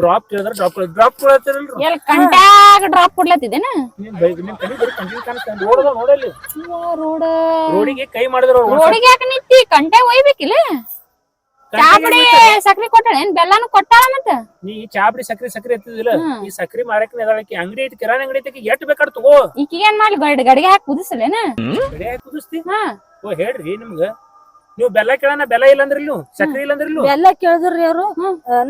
Drop ಕೇಳಿದ್ರೆ drop drop ಕೊಡತ್ತಿರಲ್ರಿ? ಎಲ್ ಕಂಟ್ಯಾಗ ಡ್ರಾಪ್ ಕೊಡ್ಲತ್ತಿದ್ದೇನ? ನಿಮ್ ಬೈ ನಿಮ್ ಕಡೆ ಬರೀ ಕಂಟಿನ್ಯೂ ಕಾಣಿಸ್ತಾ ರೋಡ್ ನೋಡಲ್ಲಿ ರೋಡ್. ರೋಡಿಗೆ ಕೈ ಮಾಡಿದ್ರ. ರೋಡಿಗೆ ಯಾಕೆ ನಿಂತಿ? ಕಂಟ್ಯಾಗ ಒಯ್ಬೇಕಿಲ್ಲ? ಚಾ ಪುಡಿ ಸಕ್ರಿ ಕೊಟ್ಟಾಳ ಏನ್ ಬೆಲ್ಲಾನು ಕೊಟ್ಟಾಳ ಮತ್ತ? ನೀ ಈ ಚಾ ಪುಡಿ ಸಕ್ರಿ ಸಕ್ರಿ ಎತ್ತಿದಿಲ್ಲ ಈ ಸಕ್ರಿ ಮಾರಕ್ಕೆ ಅದಕ್ಕೆ ಅಂಗಡಿ ಐತಿ ಕಿರಾಣಿ ಅಂಗಡಿ ಐತಿ ಎಟ್ ಬೇಕಾದ್ ತಗೋ. ಈಕಿಗೆ ಏನ್ ಮಾಡ್ಲಿ ಗಡ್ ಗಡಿಗೆ ಹಾಕಿ ಕುದಿಸಲೇನ ಹಾಕಿ ಕುದಿಸ್ತಿ? ಹಾ. ಓ ಹೇಳ್ರಿ ನಿಮ್ಗ. ನೀವು ಬೆಲ್ಲ ಕೇಳನ ಬೆಲ್ಲ ಇಲ್ಲ ಅಂದ್ರಿ ನೀವು ಸಕ್ರಿ ಇಲ್ಲ ಅಂದ್ರಿ ಬೆಲ್ಲ ಕೇಳಿದ್ರಿ ಅವ್ರು.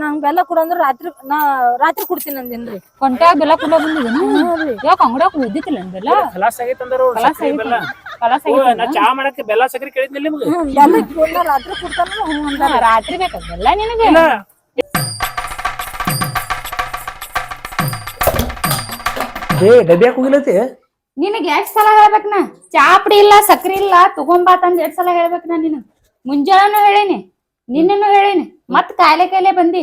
ನಂಗ್ ಬೆಲ್ಲ ಕೊಡಂದ್ರ ರಾತ್ರಿ ನಾ ರಾತ್ರಿ ಕೊಡ್ತೀನಿ ಅಂದಿನ್ರಿ. ಕೊಂಟ್ಯಾಗ ಬೆಲ್ಲ ಕೊಡ ಬಂದಿದ್ದೇನ ಯಾಕ ಅಂಗಡ್ಯಾಗ ಉದ್ದಿತ್ತಿಲ್ಲ ಬೆಲ್ಲ? ಕಲಾಸ್ ಆಗೈತೆ ಅಂದ್ರ ಸಕ್ರಿ ಬೆಲ್ಲ. ಕಲಾಸ ನಾ ಚಾ ಮಾಡಕ್ಕೆ ಬೆಲ್ಲ ಸಕ್ರಿ ಕೇಳಿದ್ನಿಲ್ಲ ನಿಮ್ಗೆ? ಹ್ಮ್ ರಾತ್ರಿ ಕೊಡ್ತಾನ ಹ್ಞೂ ಅಂದ ರಾತ್ರಿ ಬೇಕಾ. ಬೆಲ್ಲ ನಿನಗೆ? ಇಲ್ಲ. ಏ ನಿನಗೆ ಎಷ್ಟ್ ಸಲ ಹೇಳ್ಬೇಕ್ ನಾ ಚಾ ಪುಡಿ ಇಲ್ಲ ಸಕ್ರಿ ಇಲ್ಲ ತಗೊಂಬಾ ತಂದ್ ಎಷ್ಟ್ ಸಲ ಹೇಳ್ಬೇಕ್ ನಾ ನಿನಗ್ ಮುಂಜಾನೆನೂ ಹೇಳೇನಿ ನಿನ್ನೂ ಹೇಳೇನಿ. ಮತ್ ಕಾಯಿಲೆ ಕಾಯಿಲೆ ಬಂದಿ.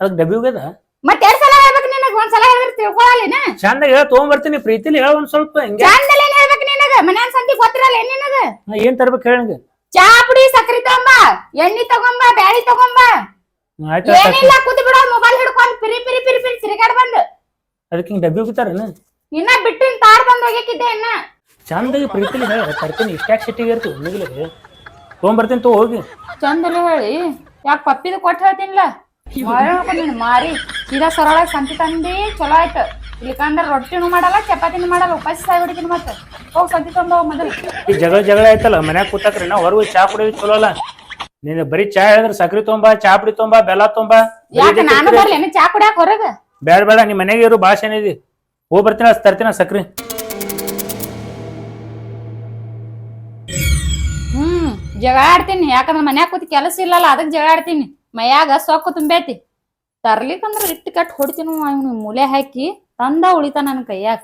ಅದಕ್ಕೆ ಡಬ್ಬಿ ಹೋಗ್ಯದ ಮತ್ ಎರಡ್ ಸಲ ಹೇಳ್ಬೇಕು ನಿನಗ್ ಒಂದ್ ಸಲ ಹೇಳಿದ್ರೆ ತಿಳ್ಕೊಳಲಿನ ಚಂದ ಹೇಳ ತಗೊಂಬರ್ತೀನಿ ಪ್ರೀತಿಲಿ ಹೇಳ ಒಂದ್ ಸ್ವಲ್ಪ ಹಿಂಗೆ. ನಿನಗ? ಮನ್ಯಾನ್ ಸಂತಿ ಗೊತ್ತಿರಲ್ಲ ಏನ್ ನಿನಗ? ನಾ ಏನ್ ತರ್ಬೇಕು ಹೇಳ ನಂಗೆ ಚಾ ಪುಡಿ ಸಕ್ರಿ ತಗೊಂಬ ಎಣ್ಣಿ ತಗೊಂಬ ಬ್ಯಾಳಿ ತಗೊಂಬ. ಆಯ್ತು ಏನಿಲ್ಲ ಕೂತ್ ಬಿಡೋ ಮೊಬೈಲ್ ಹಿಡ್ಕೊಂಡ್ ಪಿರಿ ಪಿರಿ ಪಿರಿ ಪಿರಿ ತಿರುಗಾಡ್ ಬಂದ್. ಅದಕ್ಕೆ ಹಿಂಗೆ ಡಬ್ಬಿ ಹೋಗಿತಾರೇನು ಇನ್ನ ಬಿಟ್ಟಿನ್ ತಾರ ಬಂದ್ ಹೋಗ್ಯಾಕಿದ್ದೆ ಇನ್ನ. ಚಂದಾಗಿ ಪ್ರೀತಿಲಿ ಹೇಳ ತರ್ತೀನಿ ಇಷ್ಟ್ಯಾಕ್ ಸಿಟ್ಟಿಗೆ ಇರ್ತೀವಿ ನಿಗಲಿಗೆ ತೊಗೊಂಬರ್ತೀನಿ ತಗೋ ಹೋಗಿ. ಚಂದಲ್ಲ ಹೇಳಿ. ಯಾಕ ಪಪ್ಪಿದ ಕೊಟ್ಟು ಹೇಳ್ತೀನಿಲ್ಲ ಮಾರಿ ಸೀದಾ ಸರಳ ಸಂತಿ ತಂದಿ ಚಲೋ ಆಯ್ತು. ಇಲ್ಲಿಕಂದ್ರ ರೊಟ್ಟಿನೂ ಮಾಡಲ್ಲ ಚಪಾತಿನೂ ಮಾಡಲ್ಲ ಉಪಾಸಿ ಸಾಯ್ಬಿಡ್ತೀನಿ ಮತ್ತೆ. ಹೋಗಿ ಸಂತಿ ತಂದ ಹೋಗ್ ಮೊದಲು. ಈ ಜಗಳ ಜಗಳ ಆಯ್ತಲ್ಲ ಮನ್ಯಾಗ ಕೂತಾಕ್ರಿ ನಾ ಹೊರಗೆ ಚಾ ಕುಡಿಯೋದು ಚಲೋ ಅಲ್ಲ ನೀನು ಬರೀ ಚಾ ಹೇಳಿದ್ರೆ ಸಕ್ರಿ ತುಂಬಾ ಚಾ ಪುಡಿ ತುಂಬಾ ಬೆಲ್ಲ ತುಂಬಾ ಯಾಕ ನಾನು ಬರ್ಲೇನು ಚಾ ಕುಡಿಯಾಕ ಹೊರಗ? ಬೇಡ ಬೇಡ ನಿಮ್ಮ ಮನೆಗೆ ಇರು ಭಾಷೆ ಏನಿದೆ ಹೋಗಿ ಬರ್ತೀನಿ ಅಷ್ಟು ತರ್ತೀನಿ ಸಕ್ರಿ. ಹ್ಮ್ ಜಗಳ ಆಡ್ತೀನಿ. ಯಾಕಂದ್ರ ಮನ್ಯಾಗ ಕೂತಿ ಕೆಲಸ ಇಲ್ಲಲ್ಲ ಅದಕ್ಕೆ ಜಗಳ ಆಡ್ತೀನಿ. ಮೈಯಾಗ ಸೊಕ್ಕು ತುಂಬೈತಿ. ತರ್ಲಿಕ್ಕಂದ್ರೆ ಇಟ್ಟು ಕಟ್ ಹೊಡಿತೀನಿ ಮೂಲೆ ಹಾಕಿ. ತಂದ ಉಳಿತ ನನ್ನ ಕೈಯಾಗ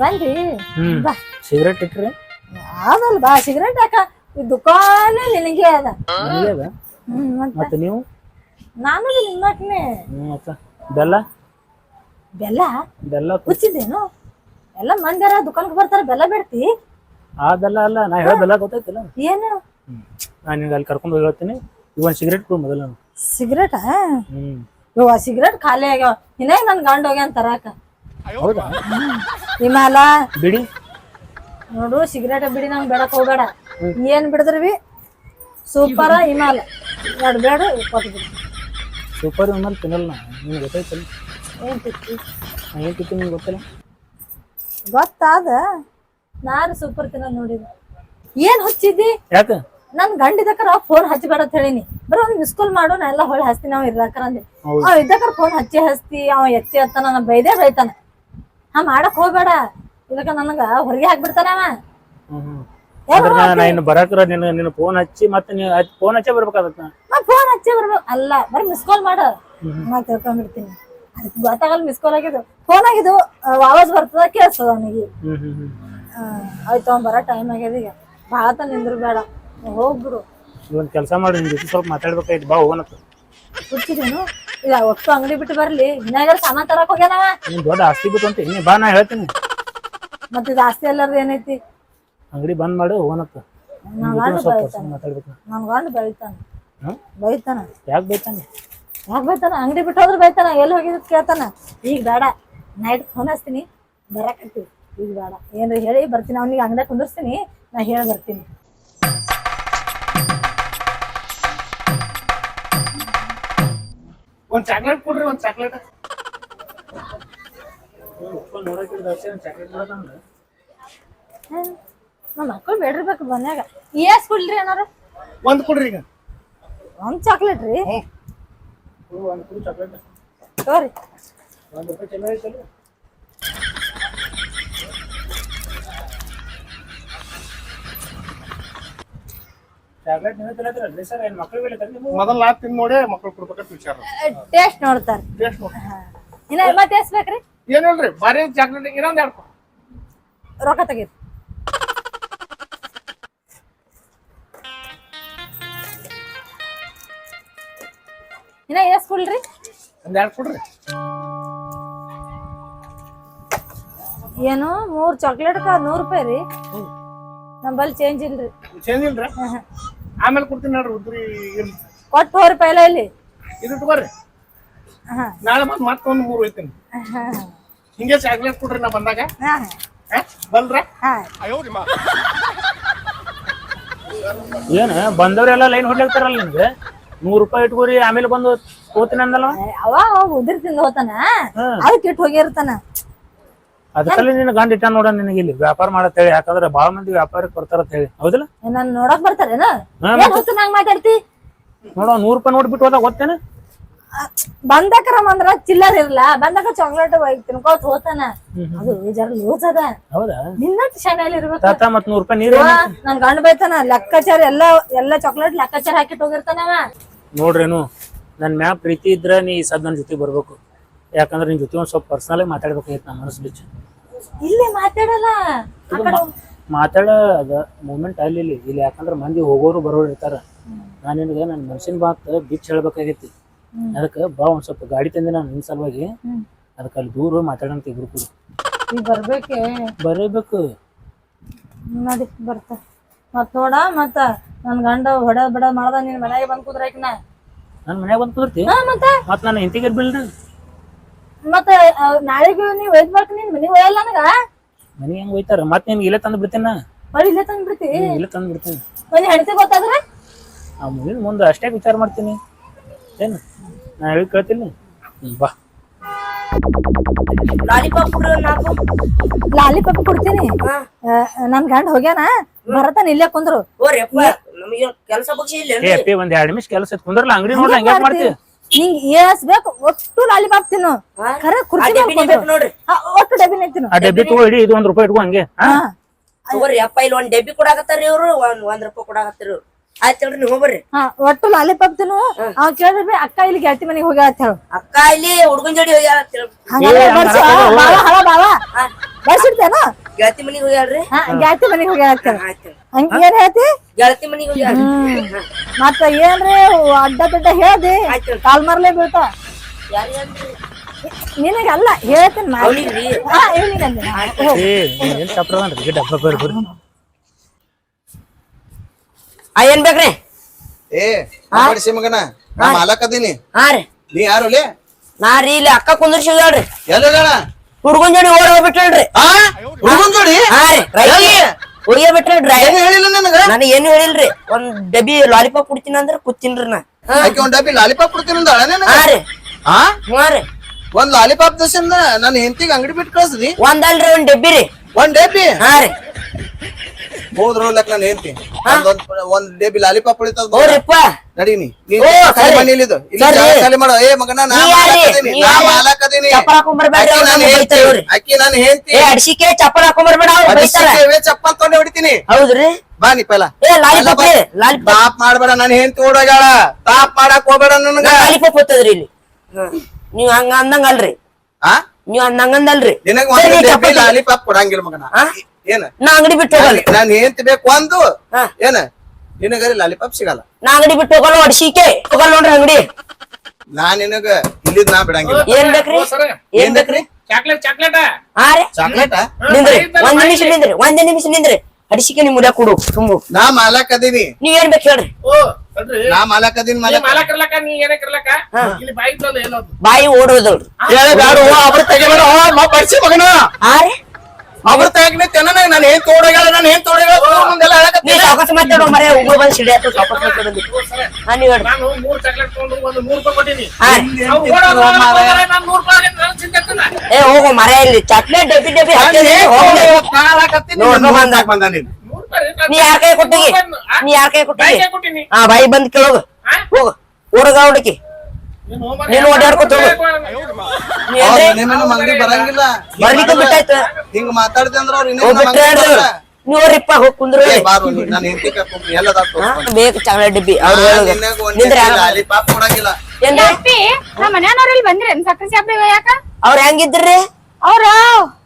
ಬಂದಿ ಹ್ಮ್ ಬಾ. ಸಿಗರೇಟ್ ಇಟ್ರಿ ಅದಲ್ಲ ಬಾ ಸಿಗರೇಟ್ ಯಾಕ ಈ ದುಕಾನ ನಿನಗೆ ಅದ. ನನಗೆ ಅದ? ಹ್ಮ್ ಮತ್ತ? ಮತ್ತೆ ನೀವು? ನಾನು ನಿಮ್ಮಟ್ನೆ ಹ್ಮ್ ಮತ್ತ? ಬೆಲ್ಲ? ಬೆಲ್ಲ? ಬೆಲ್ಲ ಹುಚ್ಚಿದ್ದೇನು ಎಲ್ಲ ಮಂದಿರ ದುಕಾನ್ಗೆ ಬರ್ತಾರ ಬೆಲ್ಲ ಬಿಡ್ತಿ? ಆ ಬೆಲ್ಲ ಅಲ್ಲ ನಾ ಹೇಳ ಬೆಲ್ಲ ಗೊತ್ತೈತಿಲ್ಲ ಏನು? ನಾನು ನಿನ್ಗೆ ಅಲ್ಲಿ ಕರ್ಕೊಂಡು ಹೋಗಿ ಹೇಳ್ತೀನಿ. ಒಂದು ಸಿಗರೇಟ್ ಕೊಡು ಮೊದಲು ಸಿಗರೇಟ್ ಸಿಗರೇಟ ಹ್ಮ್. ಇವ ಸಿಗರೇಟ್ ಖಾಲಿ ಆಗ್ಯಾವ. ಇನ್ನೇ ನನ್ ಗಂಡ ಹೋಗ್ಯಾನ ತರಾಕ. ಹೌದಾ? ಹಿಮಾಲ? ಬಿಡಿ. ನೋಡು ಸಿಗರೇಟ್ ಬಿಡಿ ನಂಗೆ ಬೇಡಕ್ ಹೋಗ್ಬೇಡ ಏನ್ ಬಿಡದ್ರಿ ಸೂಪರ ಹಿಮಾಲ ಎರಡು ಬೇಡ. ಸೂಪರ್ ಹಿಮಾಲ್ ತಿನ್ನಲ್ಲ ನಿಮ್ಗೆ ಗೊತ್ತಾಯ್ತಲ್ಲ? ಏನ್ ನಿಮ್ಗೆ ಗೊತ್ತಿಲ್ಲ? ಗೊತ್ತಾದ. ನಾರು ಸೂಪರ್ ತಿನ್ನ ನೋಡಿದ. ಏನ್ ಹಚ್ಚಿದ್ದಿ? ಯಾಕೆ? ನನ್ ಗಂಡ ಇದಕ್ಕರ ಫೋನ್ ಹಚ್ಚಬೇಡ ಅಂತ ಹೇಳಿನಿ. ಬರೋ ಒಂದ್ ಮಿಸ್ ಕಾಲ್ ಮಾಡು ನಾ ಎಲ್ಲ ಹೊಳ್ಳಿ ಹಚ್ತೀನಿ ಅವ್ ಇರ್ಲಾಕರ ಅಂದೆ. ಅವ್ ಇದ್ದಕ್ಕರ ಫೋನ್ ಹಚ್ಚಿ ಹಚ್ತಿ ಅವ ಎತ್ತಿ ಅತ್ತ ನನ್ನ ಬೈದೇ ಬೈತಾನ. ಹಾ ಮಾಡಕ್ ಹೋಗ್ಬೇಡ. ಇದಕ್ಕ ನನಗ ಹೊರಗೆ ಹಾಕ್ಬಿಡ್ತಾನ ಅವ. ಯಾಕ್ ಅದ್ರ ನಾ ಇನ್ನು ಬರಾಕ್ರ ನಿನ್ನ ನಿನ್ನ ಫೋನ್ ಹಚ್ಚಿ ಮತ್ತೆ ನೀ ಫೋನ್ ಹಚ್ಚೇ ಬರ್ಬೇಕಾಗತ್ತ? ನಾ ಫೋನ್ ಹಚ್ಚಿ ಬರ್ಬೇಕು. ಅಲ್ಲ ಬರೀ ಮಿಸ್ ಕಾಲ್ ಮಾಡು. ನಾ ತಿಳ್ಕೊಂಡ್ಬಿಡ್ತೀನಿ. ಅದಕ್ಕೆ ಗೊತ್ತಾಗಲ್ಲ ಮಿಸ್ ಕಾಲ್ ಆಗಿದ್ದು. ಫೋನ್ ಆಗಿದ್ದು ಆವಾಜ್ ಬರ್ತದ ಕೇಳಿಸ್ತದ ಅವನಿಗೆ. ಹ್ಮ್ ಹ್ಮ್ ಹ್ಮ್. ಆಯ್ತು ಅವ್ನ್ ಬರೋ ಟೈಮ್ ಆಗ್ಯದ ಈಗ. ಭಾಳ ತ ನಿಂದ್ರು ಬೇಡ. ಹೋಗ್ಬಿಡು ಇವನ್ ಕೆಲಸ ಮಾಡಿ ನಿನ್ ಜೊತೆ ಸ್ವಲ್ಪ ಮಾತಾಡ್ಬೇಕಾಯ್ತು. ಬಾ ಹೋಗೋಣಕ್ಕ. ಹುಚ್ಚಿದೇನು. ಇಲ್ಲ ಒಟ್ಟು ಅಂಗಡಿ ಬಿಟ್ಟು ಬರ್ಲಿ. ವಿನಾಯಕರ ಸಾಮಾನ್ ತರಕ್ ಹೋಗ್ಯಾನವ ನೀನ್ ದೊಡ್ಡ ಆಸ್ತಿ ಬಿಟ್ಟು ಅಂತ ಇನ್ನೇ ಬಾ ನಾ ಹೇಳ್ತೀನಿ. ಮತ್ತೆ ಜಾಸ್ತಿ ಆಸ್ತಿ ಎಲ್ಲಾರ್ದು ಏನೈತಿ? ಅಂಗಡಿ ಬಂದ್ ಮಾಡು ಹೋಗೋಣಕ್ಕ. ನನ್ ಗಂಡ ಬೈತಾನ. ಮಾತಾಡ್ಬೇಕು. ನನ್ ಗಂಡ ಬೈತಾನ. ಹ್ಮ್? ಬೈತಾನ. ಯಾಕೆ ಬೈತಾನೆ? ಯಾಕೆ ಬೈತಾನ? ಅಂಗಡಿ ಬಿಟ್ಟು ಹೋದ್ರೆ ಬೈತಾನ? ಎಲ್ಲಿ ಹೋಗಿದ್ ಕೇಳ್ತಾನ? ಈಗ ಬೇಡ ನೈಟ್ ಫೋನ್ ಹಚ್ತೀನಿ ಬರಕತ್ತೀವಿ ಈಗ ಬೇಡ. ಏನ್ರಿ ಹೇಳಿ ಬರ್ತೀನಿ. ಅವ್ನಿಗೆ ಅಂಗಡಿ ಕುಂದಿರ್ಸ್ತೀನಿ ನಾ ಹೇಳಿ ಬರ್ತೀನಿ. ಒಂದ್ ಚಾಕ್ಲೇಟ್ ಕೊಡ್ರಿ ಒಂದ್ ಚಾಕ್ಲೇಟ್ ಹ್ಮ್. ನಮ್ಮ ಮಕ್ಕಳು ಬೇಡಿರ್ಬೇಕು ಮನ್ಯಾಗ. ಏಸ್ ಕೊಡ್ಲಿ ಏನಾರು? ಒಂದ್ ಕೊಡ್ರಿ ಈಗ. ಒಂದ್ ಚಾಕ್ಲೇಟ್ ರೀ? ಒಂದ್ ಕುಡಿ ಚಾಕ್ಲೇಟ್ ತಗೋರಿ. ಒಂದ್ ರೂಪಾಯಿ ಚಲೋ ಐತಲ್ಲ ಚಾಕ್ಲೇಟ್ ನೀವು ತಿನ್ನತ್ತೀರಲ್ರಿ ಸರ್? ಏನ್ ಮಕ್ಳಿಗೆ ಬೆಳಿತಾರೆ ನೀವು ಮೊದಲ ನಾ ತಿಂದ್ ನೋಡಿ ಮಕ್ಳು ಕೊಡ್ಬೇಕಂತ ವಿಚಾರ. ಟೇಸ್ಟ್ ನೋಡ್ತಾರ. ಟೇಸ್ಟ್ ನೋಡಿ. ಇನ್ನ ಮತ್ತೆ ಎಷ್ಟ್ ಬೇಕ್ರಿ? ಏನಿಲ್ರಿ ಬಾರಿ ಚಾಕ್ಲೇಟ್ ಇನ್ನೊಂದ್ ಎರಡು. ರೊಕ್ಕ ತೆಗೀರಿ. ಇನ್ನ ಎಷ್ಟು ಕೊಡ್ರಿ. ಒಂದ್ ಎರಡು ಕೊಡ್ರಿ. ಏನು ಮೂರ್ ಚಾಕ್ಲೇಟ್ ನೂರು ರೂಪಾಯಿ ರೀ. ನಮ್ಮಲ್ಲಿ ಚೇಂಜ್ ಇಲ್ರಿ. ಚೇಂಜ್ ಇಲ್ರಿ? ಆಮೇಲೆ ಕೊಡ್ತೀನಿ ನೋಡ್ರಿ ಉದ್ರಿ ಇರ್ಲಿ. ಕೊಟ್ಟು ಹೋಗ್ರಿ ಪೈಲ ಇಲ್ಲಿ. ಇದು ಹಾ. ನಾಳೆ ಮತ್ತೆ ಮತ್ತೊಂದು ಮೂರು ಹೋಯ್ತೀನಿ. ಹಾ ಹಿಂಗೆ ಚಾಕ್ಲೇಟ್ ಕೊಡ್ರಿ ನಾ ಬಂದಾಗ? ಬಲ್ರ? ಏನು ಏನ್ ಬಂದವ್ರೆಲ್ಲ ಲೈನ್ ಹೊಡ್ಲಿಕ್ತಾರಲ್ಲ ನಿಮ್ಗೆ? ನೂರ್ ರೂಪಾಯಿ ಇಟ್ಕೋರಿ ಆಮೇಲೆ ಬಂದು ಹೋಗ್ತೀನಿ ಅಂದಲ್ಲ ಅವ ಅವ ಉದಿರ್ ತಿಂದ ಹೋತಾನ ಅದಕ್ಕೆ ಇಟ್ಟು ಹೋಗಿರ್ತಾನ. ಅದಕ್ಕಲ್ಲಿ ನಿನ್ನ ಗಂಡ ಇಟ್ಟ ನೋಡ ನಿನಗೆ ಇಲ್ಲಿ ವ್ಯಾಪಾರ ಮಾಡತ್ ಹೇಳಿ. ಯಾಕಂದ್ರೆ ಬಾಳ ಮಂದಿ ವ್ಯಾಪಾರಕ್ಕೆ ಬರ್ತಾರ ಅಂತ ಹೇಳಿ. ಹೌದಿಲ್ಲ? ನನ್ ನೋಡಕ್ ಬರ್ತಾರೇನ? ಹಾ, ಏನ್ ಹೊತ್ತು ನಂಗ್ ಮಾತಾಡ್ತಿ? ನೋಡೋ ನೂರ್ ರೂಪಾಯಿ ನೋಡ್ಬಿಟ್ಟು ಹೋದಾಗ ಗೊತ್ತೇನ ಬಂದಕರ ಅಂದ್ರ ಚಿಲ್ಲರ್ ಇರ್ಲ. ಬಂದಕ ಚಾಕ್ಲೇಟ್ ತಿನ್ಕೋತ ಹೋತಾನ. ಅದು ಜರ ಲೂಸ್ ಅದ. ಹೌದಾ? ನಿನ್ನ ಶಾನೆಯಲ್ಲಿ ಇರ್ಬೇಕು. ಮತ್ ನೂರ್ ರೂಪಾಯಿ ನೀರ್ ನನ್ ಗಂಡ ಬೈತಾನ ಲೆಕ್ಕಾಚಾರ ಎಲ್ಲಾ ಎಲ್ಲಾ ಚಾಕ್ಲೇಟ್ ಲೆಕ್ಕಾಚಾರ ಹಾಕಿಟ್ ಹೋಗಿರ್ತಾನವ ನೋಡ್ರೇನು ನನ್ನ ಮ್ಯಾಪ್ ಪ್ರೀತಿ ಇದ್ರೆ ನೀ ಸದ್ ನನ್ನ ಜೊತೆ ಬರ್ಬೇಕು. ಯಾಕಂದ್ರೆ ನಿನ್ ಜೊತೆ ಒಂದ್ ಸ್ವಲ್ಪ ಪರ್ಸನಲ್ ಮಾತಾಡ್ಬೇಕಾಗಿತ್ತು ನಮ್ಮ ಮನಸ್ಸು ಬಿಚ್ಚು ಇಲ್ಲಿ ಮಾತಾಡಲ್ಲ. ಆ ಕಡೆ ಹೋಗ್. ಮಾತಾಡ ಅದ ಮೂಮೆಂಟ್ ಅಲ್ಲಿ ಇಲ್ಲಿ ಇಲ್ಲಿ ಯಾಕಂದ್ರೆ ಮಂದಿ ಹೋಗೋರು ಬರೋರು ಇರ್ತಾರ. ನಾನು ನಿನಗೆ ನನ್ನ ಮನ್ಸಿನ ಮಾತು ಬಿಚ್ಚ ಹೇಳ್ಬೇಕಾಗೈತಿ ಅದಕ್ಕೆ ಬಾ ಒಂದ್ ಸ್ವಲ್ಪ ಗಾಡಿ ತಂದೆ ನಾನು ನಿನ್ ಸಲುವಾಗಿ. ಅದಕ್ಕೆ ಅಲ್ಲಿ ದೂರ ಮಾತಾಡೋಂತ ಇಬ್ರು ಕೂಡ. ಈಗ ಬರ್ಬೇಕೆ? ಬರೀಬೇಕು. ನೋಡಿ ಬರ್ತ. ಮತ್ ನೋಡ ಮತ್ತ ನನ್ ಗಂಡ ಹೊಡ ಬಡ ಮಾಡ್ದ ನಿನ್ ಮನೆಗೆ ಬಂದ್ ಕುದ್ರಕಿನ ನನ್ನ ಮನ್ಯಾಗ ಬಂದ್ ಕುದ್ರತಿ? ಹಾ ಮತ್ತೆ. ಮತ್ ನಾನು ಇಂತಿಗೆ ಇರ್ಬಿಲ್ರಿ ಮತ್ತ ನಾಳೆಗೂ ನೀವ್ ಒಯ್ದ್ಬೇಕು ನೀನ್ ಮನಿಗ್ ಒಯ್ಯಲ್ಲ ನನಗ? ಮನಿ ಹೆಂಗ್ ಹೋಯ್ತಾರ? ಮತ್ ನಿನ್ಗೆ ಇಲ್ಲೇ ತಂದು ಬಿಡ್ತೀನಿ ನಾ. ಇಲ್ಲೇ ತಂದ್ಬಿಡ್ತಿ ಹ್ಮ್, ಇಲ್ಲೇ ತಂದು ಬಿಡ್ತೀನಿ. ಮನಿ ಹೆಣ್ತಿ ಗೊತ್ತಾದ್ರ? ಆ ಮುಂದಿನ ಮುಂದೆ ಅಷ್ಟೇ ವಿಚಾರ ಮಾಡ್ತೀನಿ. ಏನು ನಾ ಹೇಳಿ ಕೇಳ್ತೀನಿ ಹ್ಮ್, ಬಾ. ಲಾಲಿಪಾಪ್ ಕೊಡ್ರಿ ಒಂದ್ ನಾಲ್ಕು. ಲಾಲಿಪಾಪ್ ಕೊಡ್ತೀನಿ. ಆ, ನನ್ ಗಂಡ ಹೋಗ್ಯಾನ. ಬರತಾನ ಇಲ್ಲೇ ಕುಂದ್ರು. ನಮಗೆ ಕೆಲಸ ಬಗ್ಸಿ ಇಲ್ಲ ಏ ಅಪ್ಪಿ ಒಂದ್ ಎರಡ್ ನಿಮಿಷ ಕೆಲಸ ಐತ್ ಕುಂದ್ರಲ್ಲ ಅಂಗಡಿ ನೋಡ್ಲ ಹಂಗ್ಯಾಕ್ ಮಾಡ್ತಿ? ನಿಂಗ್ ಎಸ್ ಬೇಕು ಒಟ್ಟು ಲಾಲಿಪಾಪ್ ತಿನ್ನು ಖರೆ ಕುರ್ಚಿ ಮೇಲೆ ಡಬ್ಬಿನೇ ಕುಂದ್ರು. ನೋಡ್ರಿ. ಹಾ, ಒಟ್ಟು ಡಬ್ಬಿನ ತಿನ್ನು ಆ ಡಬ್ಬಿ ತಗೋ ಇಡಿ ಇದು ಒಂದ್ ರೂಪಾಯಿ ಇಟ್ಕೋ ಹಂಗೆ. ಹಾ? ಹಾ. ತಗೋರಿ ಅಪ್ಪ ಇಲ್ಲಿ ಒಂದ್ ಡಬ್ಬಿ ಕೊಡಾಕತ್ತಾರ ಇವ್ರು ಒಂದ್ ಒಂದ್ ರೂಪಾಯಿ ಕೊಡಾಕತ್ತಾರ ಇವ್ರು. ಆಯ್ತ್ ಹೇಳ್ರಿ ನೀವು ಹೋಗ್ಬರ್ರಿ. ಹಾ ಒಟ್ಟು ಲಾಲಿಪಾಪ್ ತಿನ್ನು ಅವ್ ಕೇಳಿದ್ರಿ ಅಕ್ಕ ಇಲ್ಲಿ ಗೆಳತಿ ಮನೆಗೆ ಹೋಗ್ಯಾಳ ಅಂತ ಹೇಳು. ಅಕ್ಕ ಇಲ್ಲಿ ಹುಡುಗನ್ ಜೋಡಿ ಹೋಗ್ಯಾಳ ಅಂತ ಹೇಳ್- ಹಂಗಾದ್ರೆ ಹಂಗ್ ಬರ್ಸು, ಅನ್ನಕ್ ಹೋಗು. ಬಾವ ಹಳ ಬಾವ. ಬರ್ಸಿಡ್ತೇನ? ಗೆಳತಿ ಮನಿಗೆ ಹೋಗ್ಯಾಳ್ರಿ ಹಾ ಗೆಳತಿ ಮನೆಗೆ ಹೇಳ್ರಿ. ಹಂಗ ಏನ್ ಹೇಳ್ತಿ? ಗೆಳತಿ ಮನಿಗ್ ಹೋಗ್ಯಾಳ ಮತ್ತ ಏನ್ರಿ ಅಡ್ಡ ದೊಡ್ಡ ಹೇಳ್ದಿ? ಆಯ್ತು. ಕಾಲ್ ಮರ್ಲೇ ಬೀಳ್ತ. ನಿನಗಲ್ಲ ಹೇಳ್ತೀನಿ ಏನ್ ಬೇಕ್ರಿ? ಏ ಮಗನ ನಾ ಮಾಲಕ್ ಅದೀನಿ ರೀ. ನೀ ಯಾರು ಲೇ? ನಾ ರೀ ಇಲ್ಲಿ ಅಕ್ಕ ಕುಂದ್ರಿಸಿ ಹೋಗ್ಯಾಳ್ರಿ ಎಲ್ಲಗಳ ಹುಡ್ಗನ್ ಜೋಡಿ ಓಡ್ ಹುಡುಗಂಜೋಡಿ? ಆ ಹುಡುಗನ್ ಜೋಡಿ ಹಾ ರೀ ಬಿಟ್ರಿ ಏನು ಹೇಳಿಲ್ಲ ನನಗ? ನನಗೆ ಏನು ಹೇಳಿಲ್ರಿ. ಒಂದ್ ಡಬ್ಬಿ ಲಾಲಿಪಾಪ್ ಕುಡ್ತೀನಿ ಅಂದ್ರೆ ಕುತ್ತೀನ್ರಿ ನಾ. ಆಕೆ ಒಂದ್ ಡಬ್ಬಿ ಲಾಲಿಪಾಪ್ ಕೊಡ್ತೀನಿ ಅಂದಾಳ ನನಗ? ಹಾ ರೀ. ಹಾ ಹಾ ರೀ. ಒಂದ್ ಲಾಲಿಪಾಪ್ ದಸಿಂದ ನನ್ನ ಹೆಂಡತಿಗೆ ಅಂಗಡಿ ಬಿಟ್ಟು ಕಳ್ಸ್ರಿ. ಒಂದಲ್ರಿ ಒಂದ್ ಡಬ್ಬಿ ರೀ. ಒಂದ್ ಡಬ್ಬಿ? ಹಾ ರೀ. ಹೋದ್ರ ನನ್ನ ಹೇಳ್ತೀನಿ ಒಂದ್ ಡಬ್ಬಿ ಲಾಲಿಪಾಪ್ ಉಳಿತದ ಹೋರಿಪ್ಪ ನಡೀನಿ. ಖಾಲಿ ಇಲ್ಲಿ. ಖಾಲಿ ಮಾಡೋ. ಏ ಮಗನ ನಾ ನೀ ಯಾರಿ? ಮಾಲಕ್ ಅದೀನಿ ನೀ ನಾ ಯಾರಿ? ಮಾಲಕ್ ಅದೀನಿ ಚಪ್ಪಲ್ ಏ ಅಡ್ಸಿಕೆ ಚಪ್ಪಲ್ ಹಾಕೊಂಬರ್ಬೇಡ ಅವ್ರು ಬೈತಾರ. ಚಪ್ಪಲ್ ತೊಗೊಂಡೆ ಹೊಡಿತೀನಿ. ಹೌದ್ರಿ? ಬಾ ನೀ ಪೈಲ ಏ ಲಾಲಿಪಾಪ್ ಲಾಲಿಪಾಪ್ ತಾಪ್ ಮಾಡ್ಬೇಡ ನನ್ ಹೆಂಡತಿ ಓಡೋಗ್ಯಾಳ. ತಾಪ್ ಮಾಡಕ್ ಹೋಗ್ಬೇಡ ನನಗ. ಲಾಲಿಪಾಪ್ ಹೋಗ್ತದ್ರಿ ಇಲ್ಲಿ. ನೀವ್ ಹಂಗ ಅಂದಂಗ ಅಲ್ರಿ ಆ? ನೀವ್ ಅಂದಂಗಂದಲ್ರಿ ನಿನಗ ಲಾಲಿಪಾಪ್ ಕೊಡಂಗಿಲ್ಲ ಮಗನ? ಏನ? ನಾ ಅಂಗಡಿ ಬಿಟ್ಟು ಹೋಗಲ್ಲ. ನಾನ್ ಏನ್ ಬೇಕು ಒಂದು. ಏನ? ನಿನಗರಿ ಲಾಲಿಪಾಪ್ ಸಿಗಲ್ಲ? ನಾ ಅಂಗಡಿ ಬಿಟ್ಟು ಹೋಗಲ್ಲ ಅಡ್ಸಿಕೆ ಹೋಗಲ್ಲ ನೋಡ್ರಿ ಅಂಗಡಿ. ನಾ ನಿನಗ ಇಲ್ಲಿದ್ ನಾ ಬಿಡಂಗಿಲ್ಲ. ಏನ್ ಬೇಕ್ರಿ? ಏನ್ ಬೇಕ್ರಿ? ಚಾಕ್ಲೇಟ್ ಚಾಕ್ಲೇಟ್ ಹಾ ರೀ. ಚಾಕ್ಲೇಟ ನಿಂದ್ರಿ. ಒಂದ್ ನಿಮಿಷ ನಿಂದ್ರಿ. ಒಂದ್ ನಿಮಿಷ ನಿಂದ್ರಿ. ಅಡಿಸಿಕೆ ನಿಮ್ ಮುಡ್ಯಾಕ ಕೊಡು ತುಂಬು. ನಾ ಮಾಲಕ್ ಅದೀನಿ. ನೀವ್ ಏನ್ ಬೇಕು ಹೇಳ್ರಿ. ನಾ ಮಾಲಕ್ ಅದೀನಿ ನೀ ಮಾಲಕ್. ಮಾಲಕ್ ಇರ್ಲಕ್ಕ ನೀ ಏನಕ್ ಇರ್ಲಕ್ಕ? ಇಲ್ಲಿ ಬಾಯಿ ಇದ್ದಲ್ಲ ಏನದು ಬಾಯಿ ಓಡೋದವ್ರಿ ಅವ್ರ ತೆಗಿಬೇಡ ಬರ್ಸಿ ಮಗನ. ಹಾ ರೀ. ಅವ್ರ ತೆಗಿನ ತೆನ ನಾನು ಏನ್ ತೋಡಗಳ ನಾನು ಏನ್ ತೋಡಗ್ಯಾಳ ಮುಂದೆಲ್ಲ ಹೇಳಕತ್ತೀನಿ ಸಾವಕಾಶ ಮಾತಾಡೋ ಮರೆ ಉಗುಳು ಬಂದ್ ಸಿಡಿ ಆಯ್ತು ಸಾವಕಾಶ ಮಾತಾಡೋದು ಹಾ ನೀವ್ ಹೇಳ್ರಿ. ನಾನು ಮೂರು ಚಾಕ್ಲೇಟ್ ತಗೊಂಡು ಒಂದು ರೂಪಾಯಿ ಕೊಟ್ಟಿನಿ. ರೂಪಾಯಿ ಆಗಿದ್ದು ನಾನ್ ಏ ಹೋಗು ಮರೆ ಇಲ್ಲಿ ಚಾಕ್ಲೇಟ್ ಡಬ್ಬಿ ಡಬ್ಬಿ ಬಂದ. ಬಂದ ನೀನು? ನೀ ಯಾರ ಕೈ ಕೊಟ್ಟಿಗಿ ನೀ ಯಾರ ಕೈ ಕೊಟ್ಟಿಗಿ ಹಾ ಬಾಯಿ ಬಂದ್ ಕೇಳೋದು? ಹೋಗು. ಊರಗ ಹುಡುಕಿ. ನೀನ್ ಓಡಾಡ್ಕೊತ ಮಂದಿ ಬರಂಗಿಲ್ಲ. ಬರ್ಲಿಕ್ಕೆ ಬಿಟ್ಟಾಯ್ತು. ಹಿಂಗ್ ಮಾತಾಡ್ದೆ ಅಂದ್ರ ಅವ್ರ ಹೋಗ್ ಕುಂದ್ರು ಏ, ಬಾರೋ ನೀ ನಾನು ಹೆಂಡತಿ ಕರ್ಕೊಂಡ್ ಎಲ್ಲದ ಬೇಕು ಚಾಕ್ಲೇಟ್ ಡಬ್ಬಿ ಅವ್ರು ಹೇಳೋದು. ನಿಂದ್ರೆ ಲಾಲಿಪಾಪ್ ಕೊಡಂಗಿಲ್ಲ. ಏನ್ರಿ? ಅಪ್ಪಿ ನಮ್ಮ ಮನ್ಯಾನವ್ರ ಇಲ್ಲಿ ಬಂದ್ರೇನ್? ಸಕ್ಕರೆ ಶಾಪಿಗೆ ಯಾಕ ಅವ್ರ ಹೆಂಗಿದ್ರಿ ಅವ್ರ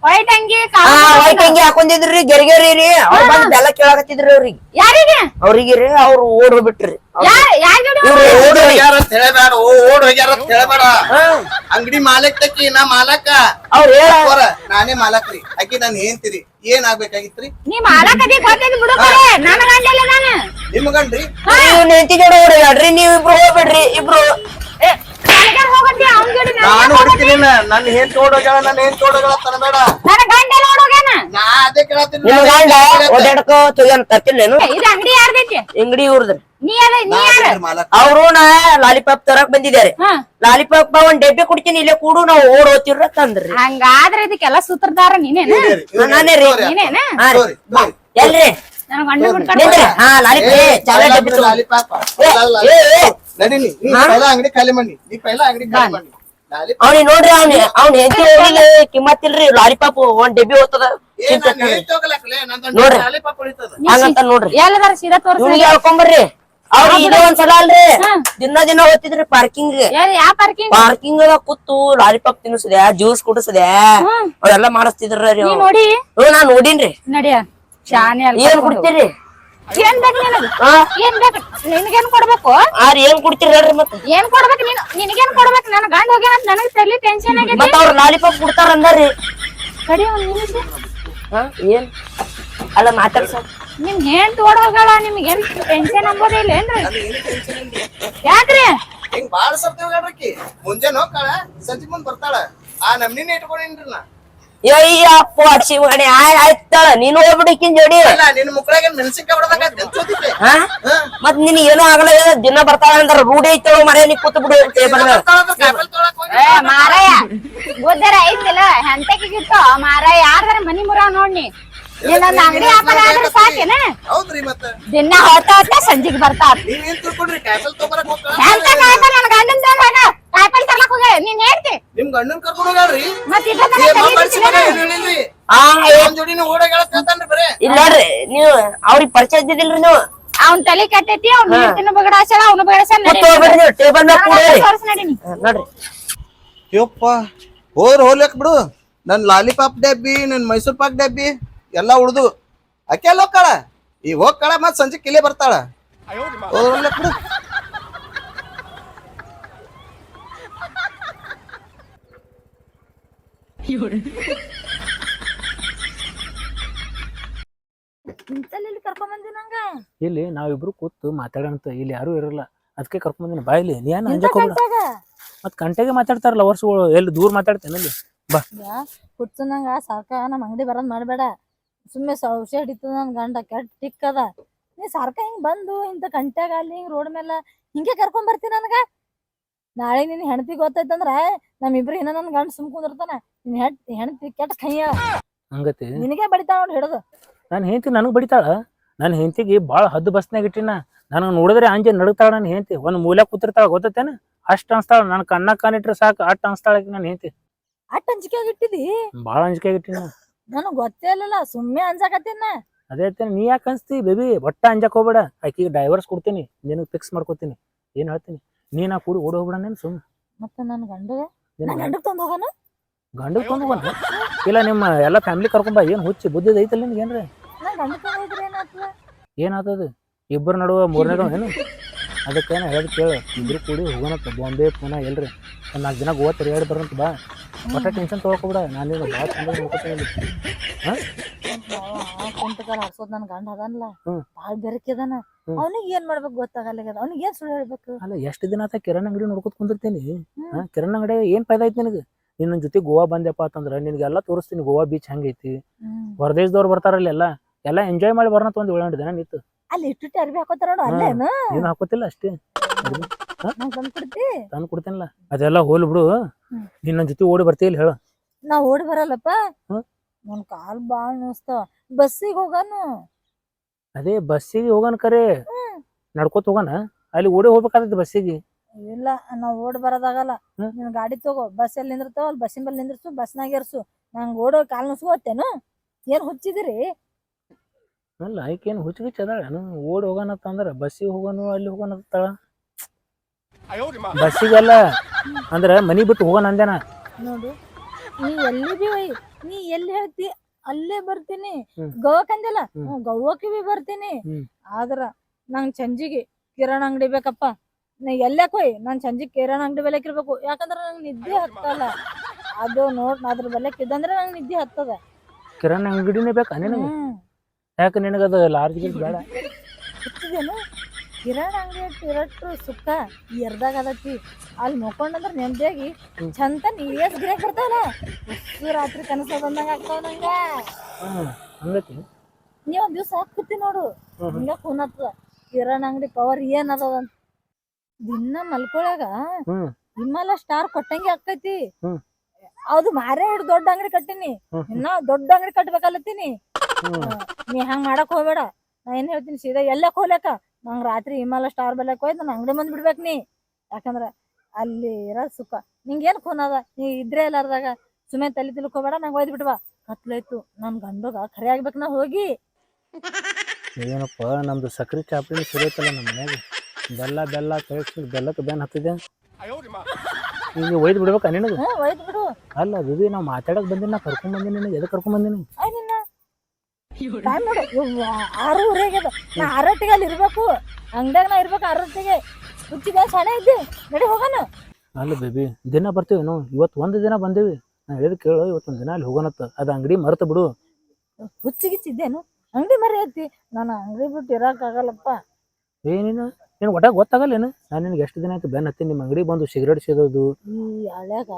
ವೈಟ್ ಅಂಗಿ ಹಾ ವೈಟ್ ಅಂಗಿ ಹಾಕೊಂಡಿದ್ರಿ ಗೆರ್ಗೆರಿ ರೀ. ಅವ್ರ ಬಂದ್ ಬೆಲ್ಲ ಕೇಳಾಕತ್ತಿದ್ರಿ ಅವ್ರಿಗೆ. ಯಾರಿಗೆ? ಅವ್ರಿಗೆ ರೀ ಅವ್ರು ಓಡ್ ಹೋಗ್ಬಿಟ್ರಿ ಓಡ್ ಹೋಗ್ಯಾರ ಅಂತ ಹೇಳಬೇಡ ಓ ಓಡ್ ಹೋಗ್ಯಾರ ಅಂತ ಹೇಳಬೇಡ. ಅಂಗಡಿ ಮಾಲಕ್ ತಕ್ಕಿ ನಾ ಮಾಲಕ. ಅವ್ರ ಹೇಳ ಮಾಲಕ್ ನಾನೇ ಅಕ್ಕಿ ಆಕಿ ನಾನು ಏನ್ತಿರಿ ಏನ್ ಆಗ್ಬೇಕಾಗಿತ್ರಿ ನೀ ನನ್ನ ಗಂಡಲ್ಲ ನಾನು. ನಿಮ್ ಗಂಡ್ರಿ? ನೀವು ನೆಂತಿ ಜೋಡಿ ಓಡಾಡ್ರಿ ನೀವ್ ಇಬ್ರು ಹೋಗ್ಬಿಡ್ರಿ ಇಬ್ರು. ನಾನು ನಾನು ನಾನು ಹೊಡಿತೀನಿ ನನ್ನ ಏನ್ ತೋಡೋಗ ನನ್ನ ಏನ್ ತೋಡೋಗಳ ತನಬೇಡ ನನ್ನ ಗಂಡ ಎಲ್ಲ ಓಡೋಗ್ಯಾನ ನಾ ಅದೇ ಕೇಳತ್ತೀನಿ ನಿಮ್ ಗಂಡ ಓಡಾಡ್ಕೋ ತೊಗೊಂಡ್ ತರ್ತಿಲ್ಲೇನು ಇದು ಅಂಗಡಿ ಯಾರ್ದೈತಿ? ಅಂಗಡಿ ಇವ್ರದ್ರಿ. ನೀ ಅದ ನೀ ಯಾರ? ಮಾಲಕ್. ಅವ್ರು ನಾ ಲಾಲಿಪಾಪ್ ತರಕ್ ಬಂದಿದ್ದಾರೆ. ಹಾ. ಲಾಲಿಪಾಪ್ ಒಂದ್ ಡಬ್ಬಿ ಕುಡ್ತೀನಿ ಇಲ್ಲೇ ಕೂಡು ನಾವು ಓಡ್ ಹೋಗ್ತಿವ್ರ ತಂದ್ರಿ ಹಂಗಾದ್ರೆ ಇದಕ್ಕೆಲ್ಲ ಸೂತ್ರಧಾರ ನೀನೇನ? ನಾನೇ ರೀ. ನೀನೇನ? ಹಾ ರೀ. ತೋರಿ, ತೋರಿ. ಎಲ್ರಿ? ನನ್ನ ಗಂಡ ಬಿಡ್ಕೊಂಡು ನಿಂದ್ರಿ ಹಾ ಲಾಲಿಪಾಪ್ ಏ, ಚಾಕ್ಲೇಟ್ ಪೈಲಾ ಡಬ್ಬಿ ಬಿಡು ಲಾಲಿಪಾಪ. ಏ, ಏ, ಏ. ನಡೀನಿ ನೀ ಪೈಲಾ ಅಂಗಡಿ ಖಾಲಿ ಮಾಡಿ ನೀ ಪೈಲಾ ಅಂಗಡಿ ಖಾಲಿ ಮಾಡಿ ಅವ್ನಿ ನೋಡ್ರಿ ಅವ್ನಿ ಅವ್ನ ಹೆಂಡತಿ ಹೋಗಿಲ್ಲ ಕಿಮ್ಮತ್ತಿಲ್ರಿ ಲಾಲಿಪಾಪ್ ಒಂದ್ ಡಬ್ಬಿ ಹೋಗ್ತದ ನೋಡ್ರಿ. ಹಂಗಂತ ನೋಡ್ರಿ. ಎಲ್ಲದಾರ ಸೀದಾ ತೋರ್ಸ ಹೇಳ್ಕೊಂಬರ್ರಿ. ಅವ್ರು ಇದೇ ಒಂದ್ಸಲ ಅಲ್ರಿ. ದಿನ ದಿನ ಹೋಗ್ತಿದ್ರಿ ಪಾರ್ಕಿಂಗ್ ಯಾವ ಪಾರ್ಕಿಂಗ್ ಪಾರ್ಕಿಂಗ್ ಕೂತು ಲಾಲಿಪಾಪ್ ತಿನ್ನಿಸಿದೆ ಜ್ಯೂಸ್ ಕುಡಿಸಿದೆ. ಅವೆಲ್ಲ ಮಾಡಿಸ್ತಿದ್ರಿ ರೀ ನೀ ನೋಡಿನ್ರಿ. ಏನ್ ಕುಡ್ತೀರಿ? ಏನ್ ಬೇಕು ನಿನಗೆ? ಹಾ ಏನ್ ಬೇಕು? ನಿನಗೇನ್ ಕೊಡ್ಬೇಕು? ಆರ್ ಏನ್ ಕುಡ್ತೀರಿ ಹೇಳ್ರಿ ಮತ್ತೆ. ಏನ್ ಕೊಡ್ಬೇಕು ನೀನು? ನಿನಗೇನ್ ಕೊಡ್ಬೇಕು? ನನ್ನ ಗಂಡ ಹೋಗ್ಯಾನ ಅಂತ ನನಗೆ ತಲೆ ಟೆನ್ಷನ್ ಆಗೈತಿ. ಮತ್ತೆ ಅವ್ರ ಲಾಲಿಪಾಪ್ ಕುಡ್ತಾರ ಅಂದಾರಿ ಕಡಿ ಒಂದ್ ನಿಮಿಷ. ಹಾ ಏನ್? ಅಲ್ಲ ಮಾತಾಡ್ಸ ನಿಮ್ಗೆ ಏನ್ ಹೋಗಳ ನಿಮ್ಗೆ ಏನ್ ಟೆನ್ಷನ್ ಅಂಬೋದೇ ಇಲ್ಲ ಏನ್ರಿ? ಯಾಕ್ರಿ? ಹಿಂಗ್ ಬಾಳ ಸರ್ತಿ ಮುಂಜಾನೆ ಹೋಗ್ತಾಳ ಸಂಜೆ ಮುಂದ್ ಬರ್ತಾಳ. ಆ ನಮ್ನಿನ ಇಟ್ಕೊಂಡಿನ್ರಿ ನಾ. ಅಯ್ಯ ಅಪ್ಪು ಅಕ್ಷಿ ಮಗನೇ ಆಯ್ ಆಯ್ತಾಳ ನೀನು ಹೋಗ್ಬಿಡಿಕಿನ್ ಜೋಡಿ. ಅಲ್ಲ ನಿನ್ ಮುಕ್ಕಳಾಗ ಮೆಣಸಿನ್ಕಾಯಿ ಹೊಡ್ಬೇಕಾಯ್ತು ಎಂತೋದಿಕ್ಕೆ ಹಾ? ಮತ್ ನಿನ್ ಏನೋ ಆಗಲ್ಲ ದಿನ ಬರ್ತಾಳ ಅಂದ್ರ ರೂಢಿ ಐತಳ ಮನೆ ನೀ ಕೂತ್ ಬಿಡು ಮಾರಾಯ. ಐತಿಲ್ಲ ಮಾರಾಯ ಯಾರ್ದಾರ ಮನಿ ಮುರ ನೋಡ್ನಿ ಇನ್ನೊಂದ್ ಅಂಗಡಿ ವ್ಯಾಪಾರ ಆದ್ರೆ ಸಾಕೇನ? ಹೌದ್ರಿ ಮತ್ತ. ದಿನ ಹೋಗ್ತಾ ಹೋಗ್ತಾ ಸಂಜಿಗ್ ನನ್ ಗಂಡನ್ ಹೋಗ ನೀನ್ ಹೇಳ್ತಿ. ನಿಮ್ ಗಂಡನ್ ಕರ್ಕೊಂಡ್ ಹೋಗ್ಯಾಳ್ರಿ? ಮತ್ ಇದ್ದ ಏ, ಮಾತಾಡ್ಸಿ ಮಗ, ಏನ್ ಹೇಳಿಲ್ರಿ ಆ ನಮ್ ಜೋಡಿನ ಓಡಾಗ ಹೇಳ್ತಾನ್ರಿ ಬರೇ. ಇಲ್ಲ ನೋಡ್ರಿ ನೀವು ಅವ್ರಿಗೆ ಪರಿಚಯ ಇದ್ದಿದ್ದಿಲ್ರಿ ನೀವು? ಅವ್ನ್ ತಲೆ ಕಟ್ಟೈತಿ ಅವ್ನ ಹೇಳ್ತಿನ ಬಗಡಾಸಲ ಅವ್ನ ಬಗಡಾಸಲ ಕೂತ್ ಹೋಗ್ಬಿಡ್ರಿ ನೀವು ಟೇಬಲ್ ಮ್ಯಾಗ ಕೂಡ್ರಿ. ತೋರ್ಸ್ ನಡಿ ನೋಡ್ರಿ. ಯಪ್ಪ ಹೋರ್ ಹೋಗ್ಲಕ್ ಬಿಡು. ನನ್ ಲಾಲಿಪಾಪ್ ಡಬ್ಬಿ ನನ್ ಮೈಸೂರ್ ಪಾಕ್ ಡಬ್ಬಿ ಎಲ್ಲಾ ಉಳ್ದು. ಅಕೆಲ್ಲ ಎಲ್ಲ ಈ ಈಗ ಹೋಗ್ಕಳ ಮತ್ ಸಂಜೆ ಕಿಲೆ ಬರ್ತಾಳ. ಹೋದ್ರ ಹೋಗ್ಲಕ್ ಬಿಡು. ಇಂತಲ್ಲಿ ಕರ್ಕೊಂಡ್ ಬಂದಿ ನಂಗ? ಇಲ್ಲಿ ನಾವಿಬ್ರು ಕೂತು ಮಾತಾಡೋಣ ಇಲ್ಲಿ ಯಾರು ಇರಲ್ಲ. ಅದಕ್ಕೆ ಕರ್ಕೊಂಡ್ ಬಂದಿನ. ಬಾಯಿಲಿ ನೀ ಏನ್ ಅಂಜಕ್ ಹೋಗ್ಬೇಡ ಗಂಟಾಗ ಮತ್ ಗಂಟೆಗೆ ಮಾತಾಡ್ತಾರಲ್ಲ ವರ್ಷಗಳು ಎಲ್ಲಿ ದೂರ ಮಾತಾಡ್ತೇನೆ ಅಲ್ಲಿ? ಬಾ. ಹುಚ್ಚು ನಂಗ ಸಾಕ ನಮ್ ಅಂಗಡಿ ಬರೋದ್ ಮಾಡ್ಬೇಡ. ಸುಮ್ಮನೆ ಔಷಧ ಇತ್ತು ನನ್ ಗಂಡ ಕೆಟ್ಟ ಟಿಕ್ ಅದ. ನೀ ಸಾರ್ಕ ಹಿಂಗ್ ಬಂದು ಇಂತ ಗಂಟ್ಯಾಗ ಅಲ್ಲಿ ಹಿಂಗ್ ರೋಡ್ ಮೇಲೆ ಹಿಂಗೆ ಕರ್ಕೊಂಡ್ ಬರ್ತೀನಿ ನನ್ಗ? ನಾಳೆ ನಿನ್ ಹೆಂಡತಿ ಗೊತ್ತಾಯ್ತಂದ್ರ ನಮ್ಮಿಬ್ರು ಇನ್ನ ನನ್ ಗಂಡ ಸುಮ್ ಕುಂದಿರ್ತಾನ. ನಿನ್ ಹೆಂಡತಿ ಕೆಟ್ಟ ಕೈಯ. ಹಂಗತಿ? ನಿನಗೆ ಬಡಿತಾಳ ನೋಡಿ ಹಿಡಿದು. ನನ್ನ ಹೆಂಡತಿ ನನಗ್ ಬಡಿತಾಳ? ನನ್ನ ಹೆಂಡತಿಗೆ ಭಾಳ ಹದ್ದು ಬಸ್ನಾಗ ಇಟ್ಟಿನ. ನನಗೆ ನೋಡಿದ್ರೆ ಅಂಜೆ ನಡುಗ್ತಾಳ ನನ್ನ ಹೆಂಡತಿ. ಒಂದ್ ಮೂಲ ಕೂತಿರ್ತಾಳ ಗೊತ್ತೇನ ಅಷ್ಟ ಅನ್ಸ್ತಾಳ. ನನ್ ಕಣ್ಣ ಕಾಣಿಟ್ರೆ ಸಾಕು. ಅಟ್ ಅನ್ಸ್ತಾಳ ನನ್ನ ಹೆಂಡತಿ. ಅಟ್ ಅಂಜಿಕೆಯಾಗ ಇಟ್ಟಿದಿ? ಭಾಳ ಅಂಜಿಕೆ ಇಟ್ಟಿನ. ನನಗ್ ಗೊತ್ತೇ ಇಲ್ಲಲ್ಲ ಸುಮ್ಮನೆ ಅಂಜಾಕತ್ತೀನ ಅದೇ ಐತೆ ನೀ ಯಾಕೆ ಅನ್ಸ್ತಿ ಬೇಬಿ? ಒಟ್ಟ ಅಂಜಕ್ ಹೋಗ್ಬೇಡ. ಆಕಿಗೆ ಡೈವರ್ಸ್ ಕೊಡ್ತೀನಿ. ನಿನಗೆ ಫಿಕ್ಸ್ ಮಾಡ್ಕೊತೀನಿ. ಏನ್ ಹೇಳ್ತೀನಿ? ನೀ ನಾ ಕೂಡಿ ಓಡಿ ಹೋಗ್ಬೇಡ ನೀನು ಸುಮ್ ಮತ್ತೆ ನನ್ನ ಗಂಡ ನಿನ್ನ ನನ್ ಗಂಡಗ್ ತಂದ್ ಹೋಗೋಣ ಗಂಡಗ್ ತಂದು ಹೋಗೋಣ ಇಲ್ಲ ನಿಮ್ಮ ಎಲ್ಲ ಫ್ಯಾಮಿಲಿ ಕರ್ಕೊಂಬ ಏನು ಹುಚ್ಚಿ ಬುದ್ಧಿ ಐತಲ್ಲ ನಿಮ್ಗೆ ಏನ್ರಿ? ನನ್ ಏನಾಗ್ತದ? ಇಬ್ಬರ ನಡುವ ಮೂರನೇದವ ಏನು? ಅದಕ್ಕೆ ನಾ ಹೇಳಿ ಕೇಳು. ಇಬ್ರು ಕೂಡಿ ಹೋಗೋಣತ್ತ ಬಾಂಬೆ ಪುನಃ ಎಲ್ಲರಿ ಒಂದು ನಾಲ್ಕು ದಿನ ಗೋವಾ ತಿರುಗಾಡಿ ಬರೋಂತ ಬಾ. ಒಟ್ಟ ಟೆನ್ಷನ್ ತೊಗೊಳ್ಕೊಬಿಡ ನಾನು ಭಾಳ ಚಂದ ನೋಡ್ಕೊತೀನಿ ಕುಂಟಕಾಲ ಹಾಕ್ಸೋದು ನನ್ನ ಗಂಡ ಅದನ್ಲ. ಭಾಳ ಬೆರಕಿದಾನ. ಅವನಿಗೆ ಏನ್ ಮಾಡ್ಬೇಕು ಗೊತ್ತಾಗಲ್ಲ ಅವ್ನಿಗೆ ಏನ್ ಸುಳ್ಳು ಹೇಳ್ಬೇಕು? ಅಲ್ಲ ಎಷ್ಟು ದಿನ ಆತ ಕಿರಣ್ ಅಂಗಡಿ ನೋಡ್ಕೊತ ಕುಂದಿರ್ತೀನಿ? ಹಾ? ಕಿರಣ್ ಅಂಗಡಿ ಏನ್ ಫಾಯ್ದಾ ಐತಿ ನಿನಗೆ? ನಿನ್ನ ಜೊತೆ ಗೋವಾ ಬಂದೆಪ್ಪ ಅಂತಂದ್ರ ನಿನಗೆಲ್ಲ ತೋರಿಸ್ತೀನಿ. ಗೋವಾ ಬೀಚ್ ಹೆಂಗೈತಿ. ಹೊರದೇಶದವ್ರು ಬರ್ತಾರಲ್ಲ ಎಲ್ಲ ಎಲ್ಲ ಎಂಜಾಯ್ ಮಾಡಿ ಬರೋಣ ಒಂದ್ ಏಳು ದಿನ ನಿಂತು. ಅಲ್ಲಿ ಇಟ್ಟು ಅರ್ಬಿ ಹಾಕೋತಾರ ನೋಡು ಅಲ್ಲೇ ಏನು ಹಾಕೋತಿಲ್ಲ ಅಷ್ಟೇ. ನಂಗ್ ತಂದ್ ಕೊಡ್ತಿ. ಕೊಡ್ತೇನಲ್ಲ. ಅದೆಲ್ಲ ಹೋಲ್ ಬಿಡು. ನಿನ್ನ ಜೊತೆ ಓಡಿ ಬರ್ತೀಯ ಹೇಳು. ನಾ ಓಡಿ ಬರಲ್ಲಪ್ಪ. ನನ್ ಕಾಲ್ ಬಾಳ್ ನೋಸ್ತಾವ ಬಸ್ಸಿಗೆ ಹೋಗಾನು? ಅದೇ ಬಸ್ಸಿಗೆ ಹೋಗನ್ ಕರೆ. ನಡ್ಕೋತ ಹೋಗಾನ? ಅಲ್ಲಿ ಓಡಿ ಹೋಗ್ಬೇಕಾಗತ್ತೆ ಬಸ್ಸಿಗೆ. ಇಲ್ಲ ನಾವ್ ಓಡ್ ಬರೋದಾಗಲ್ಲ. ನಿನ್ ನೀನ್ ಗಾಡಿ ತಗೋ ಬಸ್ ಎಲ್ಲಿ ನಿಂದಿರ್ತಾವ ಅಲ್ಲಿ ಬಸ್ಸಿನ ಬಲ್ಲಿ ನಿಂದಿರ್ಸು ಬಸ್ನಾಗ ಏರ್ಸು. ನಂಗೆ ಓಡೋ ಕಾಲ್ ನೋಸ್ಕೋತೇನು? ಏನ್ ಹುಚ್ಚಿದಿರಿ? ಅಲ್ಲ ಆಯ್ಕೇನು ಹುಚ್ಚುಗಿಚ್ಚ ಅದಾಳ? ಓಡಿ ಹೋಗೋಣತ್ತ ಅಂದ್ರೆ ಬಸ್ಸಿಗೆ ಹೋಗೋನು ಅಲ್ಲಿ ಹೋಗೋಣತ್ತಾಳ ಬಸ್ಸಿಗಲ್ಲ ಅಂದ್ರೆ ಮನಿ ಬಿಟ್ಟು ಹೋಗೋಣ ಅಂದೇನ ನೋಡು ನೀ ಎಲ್ಲಿ ಬಿ ನೀ ಎಲ್ಲಿ ಹೇಳ್ತಿ ಅಲ್ಲೇ ಬರ್ತೀನಿ. ಗೋವಾಕ್ ಅಂದಿಲ್ಲ ಗೋವಾಕ್ಕೆ ಬಿ ಬರ್ತೀನಿ. ಆದ್ರ ನಂಗ್ ಸಂಜಿಗೆ ಕಿರಾಣ ಅಂಗಡಿ ಬೇಕಪ್ಪ. ನಾ ಎಲ್ಲೇ ಕೊಯ್ ನಾನ್ ಸಂಜೆ ಕಿರಾಣ ಅಂಗಡಿ ಬೆಲೆಕ್ ಇರ್ಬೇಕು ಯಾಕಂದ್ರ ನಂಗ್ ನಿದ್ದೆ ಹತ್ತಲ್ಲ. ಅದು ನೋಡ್ ಅದ್ರ ಬೆಲೆಕ್ ಇದ್ದಂದ್ರೆ ನಂಗ್ ನಿದ್ದೆ ಹತ್ತದ. ಕಿರಾಣಿ ಅಂಗಡಿನೇ ಬೇಕಾ ನಿನಗೆ? ಯಾಕೆ ನಿನಗದು ಲಾರ್ಜ್ ಗೇಟ್ ಬೇಡ? ಕಿರಾಣ ಅಂಗಡಿ ಇರಟ್ಟು ಸುಕ್ಕ ಎರ್ದಾಗ ಅದತಿ ಅಲ್ಲಿ ಮಕ್ಕೊಂಡಂದ್ರ ನೆಮ್ಮದಿಯಾಗಿ ಚಂತ ಚಂದ ನೀಸ್ ಗಿರಾಕ್ ಬರ್ತಾವಲ್ಲ? ಉಸ್ಸು ರಾತ್ರಿ ಕನಸ ಬಂದಂಗ ಆಗ್ತಾವ ನಂಗ. ನೀವ್ ಹಂಗತಿ. ನೀ ಒಂದ್ ದಿವ್ಸ ಹಾಕ್ತಿ ನೋಡು. ಹಿಂಗ ಫೋನ್ ಹತ್ತದ ಕಿರಾಣ ಅಂಗಡಿ ಪವರ್ ಏನ್ ಅದ ದಿನ ಮಲ್ಕೊಳಾಗ ನಿಮ್ಮಲ್ಲ ಸ್ಟಾರ್ ಕೊಟ್ಟಂಗೆ ಆಕೈತಿ ಹ್ಮ್. ಅದು ಮಾರೇ ಹಿಡ್ದು ದೊಡ್ಡ ಅಂಗಡಿ ಕಟ್ಟಿನಿ. ಇನ್ನ ದೊಡ್ಡ ಅಂಗಡಿ ಕಟ್ಬೇಕಲ್ಲತ್ತೀನಿ. ನೀ ಹಂಗ್ ಮಾಡಕ್ ಹೋಗ್ಬೇಡ. ನಾ ಏನ್ ಹೇಳ್ತೀನಿ ಸೀದಾ ಎಲ್ಲಕ್ ಹೋಗ್ಲಕ್ಕ? ನಂಗ್ ರಾತ್ರಿ ಹಿಮಾಲ ಸ್ಟಾರ್ ಬೆಲ್ಲಕ್ ಹೋಯ್ತು ನಾನು ಅಂಗಡಿ ಬಂದ್ ಬಿಡ್ಬೇಕ್ ನೀ. ಯಾಕಂದ್ರ ಅಲ್ಲಿ ಇರೋ ಸುಖ. ನಿಂಗೇನ್ ಖೂನ್ ಅದ? ನೀ ಇದ್ರೆ ಎಲ್ಲಾರ್ದಾಗ ಸುಮ್ಮನೆ ತಲೆ ತಿಳ್ಕೊಬೇಡ ನಂಗೆ ಒಯ್ದು ಬಿಡ್ವಾ. ಕತ್ಲಾಯ್ತು. ನನ್ ಗಂಡಗ ಖರೆ ಆಗ್ಬೇಕು ನಾ ಹೋಗಿ. ಏನಪ್ಪ ನಮ್ದು ಸಕ್ರಿ ಚಾಪಡಿ ಸುರಿಯತ್ತಲ್ಲ ನಮ್ಮ ಮನೆಗೆ ಬೆಲ್ಲ ಬೆಲ್ಲ ಕಳಿಸಿ ಬೆಲ್ಲಕ್ಕೆ ಬೆನ್ ಹತ್ತಿದೆ ಈಗ ಒಯ್ದು ಬಿಡ್ಬೇಕಾ ನಿನಗೆ? ಹ್ಮ್ ಒಯ್ದು ಬಿಡು. ಅಲ್ಲ ದಿದಿ ನಾವು ಮಾತಾಡಕ್ ಬಂದಿನಿ ನಾ ಕರ್ಕೊಂಡ್ ಬಂದಿನಿ ನಿನಗೆ. ಎದಕ್ಕೆ ಕರ್ಕೊಂಡ್ ಬಂದಿನಿ? ಟೈಮ್ ನೋಡು ಆರು ಆರೂವರೆ ಆಗ್ಯದ. ನಾ ಆರೊಟ್ಟಿಗೆ ಅಲ್ಲಿ ಇರ್ಬೇಕು. ಅಂಗಡಿಯಾಗ ನಾ ಇರ್ಬೇಕು ಆರೊಟ್ಟಿಗೆ. ಹುಚ್ಚಿಗೆ ಸಣ್ಣ ಇದ್ದೆ. ನಡಿ ಹೋಗೋಣ. ಅಲ್ಲ ಬೇಬಿ ದಿನ ಬರ್ತೀವಿ ನಾವು. ಇವತ್ತು ಒಂದು ದಿನ ಬಂದೇವಿ. ನಾ ಹೇಳಿದ್ ಕೇಳು ಇವತ್ತೊಂದು ದಿನ ಅಲ್ಲಿ ಹೋಗೋಣತ್ತ ಅದು ಅಂಗಡಿ ಮರೆತು ಬಿಡು. ಹುಚ್ಚಿಗಿಚ್ಚಿದ್ದೇನು ಅಂಗಡಿ ಮರಿ ಐತಿ. ನಾನು ಅಂಗಡಿ ಬಿಟ್ಟು ಇರೋಕ್ಕಾಗಲ್ಲಪ್ಪ ಆಗಲ್ಲಪ್ಪ. ಏನೇನು ನಿನ್? ಒಟ್ಟಾಗ ಗೊತ್ತಾಗಲ್ಲ ಏನು? ನಾನು ನಿನ್ಗೆ ಎಷ್ಟು ದಿನ ಆಯ್ತು ಬೆನ್ನ ಹತ್ತೀನಿ. ನಿಮ್ಮ ಅಂಗಡಿ ಬಂದು ಸಿಗರೇಟ್ ಸೇದೋದು ಈ ಹಳ್ಯಾಗ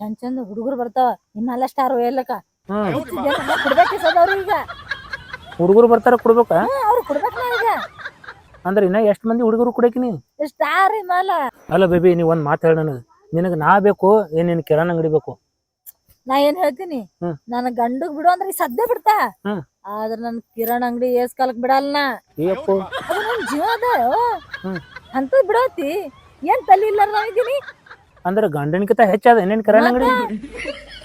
ಚಂದ ಚಂದ ಹುಡುಗರು ಬರ್ತಾವ. ನಿಮ್ಮೆಲ್ಲ ಸ್ಟಾರ್ ಒಯ್ಯಲಕ್ಕ ಹ್ಮ್ ಹುಚ್ಚಿದ್ದೇನು ಕೊಡ್ಬೇಕು ಸದವ್ರು ಈಗ. ಹುಡುಗರು ಬರ್ತಾರ ಕೊಡ್ಬೇಕಾ? ಹ್ಮ್ ಅವ್ರು ಕೊಡ್ಬೇಕು ನಾ ಈಗ ಅಂದ್ರೆ ಇನ್ನ ಎಷ್ಟು ಮಂದಿ ಹುಡುಗರು ಕುಡಕಿನಿ ಸ್ಟಾರ್ ಮಾಲ. ಅಲ್ಲ ಬೇಬಿ ನೀ ಒಂದ್ ಮಾತು ಹೇಳ ನನಗೆ. ನಿನಗೆ ನಾ ಬೇಕು ಏನ್ ನಿನ್ ಕಿರಾಣ ಅಂಗಡಿ ಬೇಕು? ನಾ ಏನ್ ಹೇಳ್ತೀನಿ? ಹ್ಮ್. ನನ್ನ ಗಂಡಗ್ ಬಿಡು ಅಂದ್ರೆ ಈಗ ಸದ್ಯ ಬಿಡ್ತಾ. ಹ್ಮ್. ಆದ್ರ ನನ್ ಕಿರಣ್ ಅಂಗಡಿ ಏಸ್ ಕಾಲಕ್ ಬಿಡಲ್ಲ ನಾ. ಏಪ್ಪು. ಅದು ನನ್ ಜೀವ ಅದ. ಹ್ಮ್. ಅಂತ ಬಿಡೋತಿ. ಏನ್ ತಲೆ ಇಲ್ಲಾರ ಇದ್ದೀನಿ ಅಂದ್ರೆ ಗಂಡನಿಗಿಂತ ಹೆಚ್ಚಾದ ಏನೇನ್ ಕಿರಾಣ ಅಂಗಡಿ?